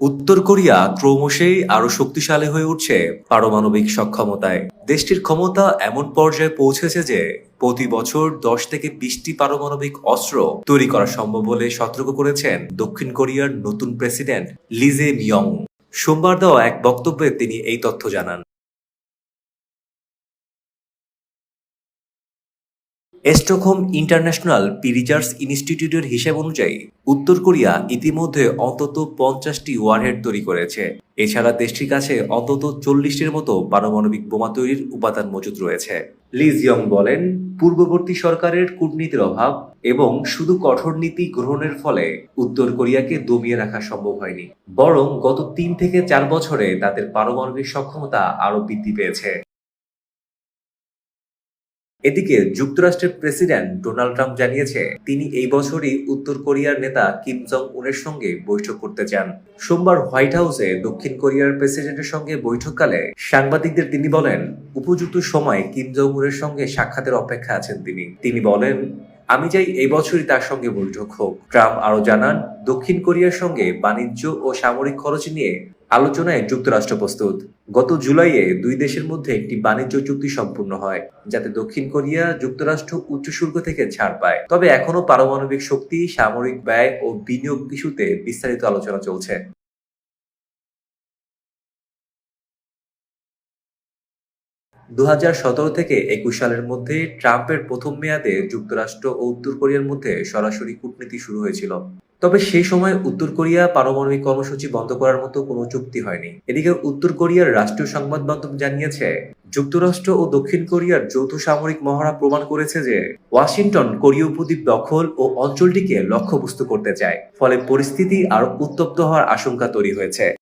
উত্তর কোরিয়া ক্রমশই আরও শক্তিশালী হয়ে উঠছে পারমাণবিক সক্ষমতায়। দেশটির ক্ষমতা এমন পর্যায়ে পৌঁছেছে যে প্রতি বছর দশ থেকে বিশটি পারমাণবিক অস্ত্র তৈরি করা সম্ভব বলে সতর্ক করেছেন দক্ষিণ কোরিয়ার নতুন প্রেসিডেন্ট লিজে মিয়ং। সোমবার দেওয়া এক বক্তব্যে তিনি এই তথ্য জানান। স্টকহোম ইন্টারন্যাশনাল পিরিজার্স ইনস্টিটিউটের হিসেব অনুযায়ী, উত্তর কোরিয়া ইতিমধ্যে অন্তত পঞ্চাশটি ওয়ারহেড তৈরি করেছে। এছাড়া দেশটির কাছে অন্তত চল্লিশটির মতো পারমাণবিক বোমা তৈরির উপাদান মজুদ রয়েছে। লিজিয়ং বলেন, পূর্ববর্তী সরকারের কূটনীতির অভাব এবং শুধু কঠোর নীতি গ্রহণের ফলে উত্তর কোরিয়াকে দমিয়ে রাখা সম্ভব হয়নি। বরং গত তিন থেকে চার বছরে তাদের পারমাণবিক সক্ষমতা আরও বৃদ্ধি পেয়েছে। এদিকে যুক্তরাষ্ট্রের প্রেসিডেন্ট ডোনাল্ড ট্রাম্প জানিয়েছে, তিনি এই বছরই উত্তর কোরিয়ার নেতা কিম জং উনের সঙ্গে বৈঠক করতে চান। সোমবার হোয়াইট হাউসে দক্ষিণ কোরিয়ার প্রেসিডেন্টের সঙ্গে বৈঠককালে সাংবাদিকদের তিনি বলেন, উপযুক্ত সময় কিম জং উনের সঙ্গে সাক্ষাতের অপেক্ষা আছেন তিনি। তিনি বলেন, আমি চাই এই বছরই তার সঙ্গে বৈঠক হোক। ট্রাম্প আরও জানান, দক্ষিণ কোরিয়ার সঙ্গে বাণিজ্য ও সামরিক খরচ নিয়ে আলোচনায় যুক্তরাষ্ট্র প্রস্তুত। গত জুলাইয়ে দুই দেশের মধ্যে একটি বাণিজ্য চুক্তি সম্পূর্ণ হয়, যাতে দক্ষিণ কোরিয়া যুক্তরাষ্ট্র উচ্চ শুল্ক থেকে ছাড় পায়। তবে এখনও পারমাণবিক শক্তি, সামরিক ব্যয় ও বিনিয়োগ ইস্যুতে বিস্তারিত আলোচনা চলছে। দু হাজার সতেরো থেকে একুশ সালের মধ্যে ট্রাম্পের প্রথম মেয়াদে যুক্তরাষ্ট্র ও উত্তর কোরিয়ার মধ্যে সরাসরি কূটনীতি শুরু হয়েছিল। তবে সেই সময় উত্তর কোরিয়া পারমাণবিক কর্মসূচি বন্ধ করার মতো কোনো চুক্তি হয়নি। এদিকে উত্তর কোরিয়ার রাষ্ট্রীয় সংবাদ মাধ্যম জানিয়েছে, যুক্তরাষ্ট্র ও দক্ষিণ কোরিয়ার যৌথ সামরিক মহড়া প্রমাণ করেছে যে ওয়াশিংটন কোরীয় উপদ্বীপ দখল ও অঞ্চলটিকে লক্ষ্যবস্তু করতে চায়, ফলে পরিস্থিতি আরও উত্তপ্ত হওয়ার আশঙ্কা তৈরি হয়েছে।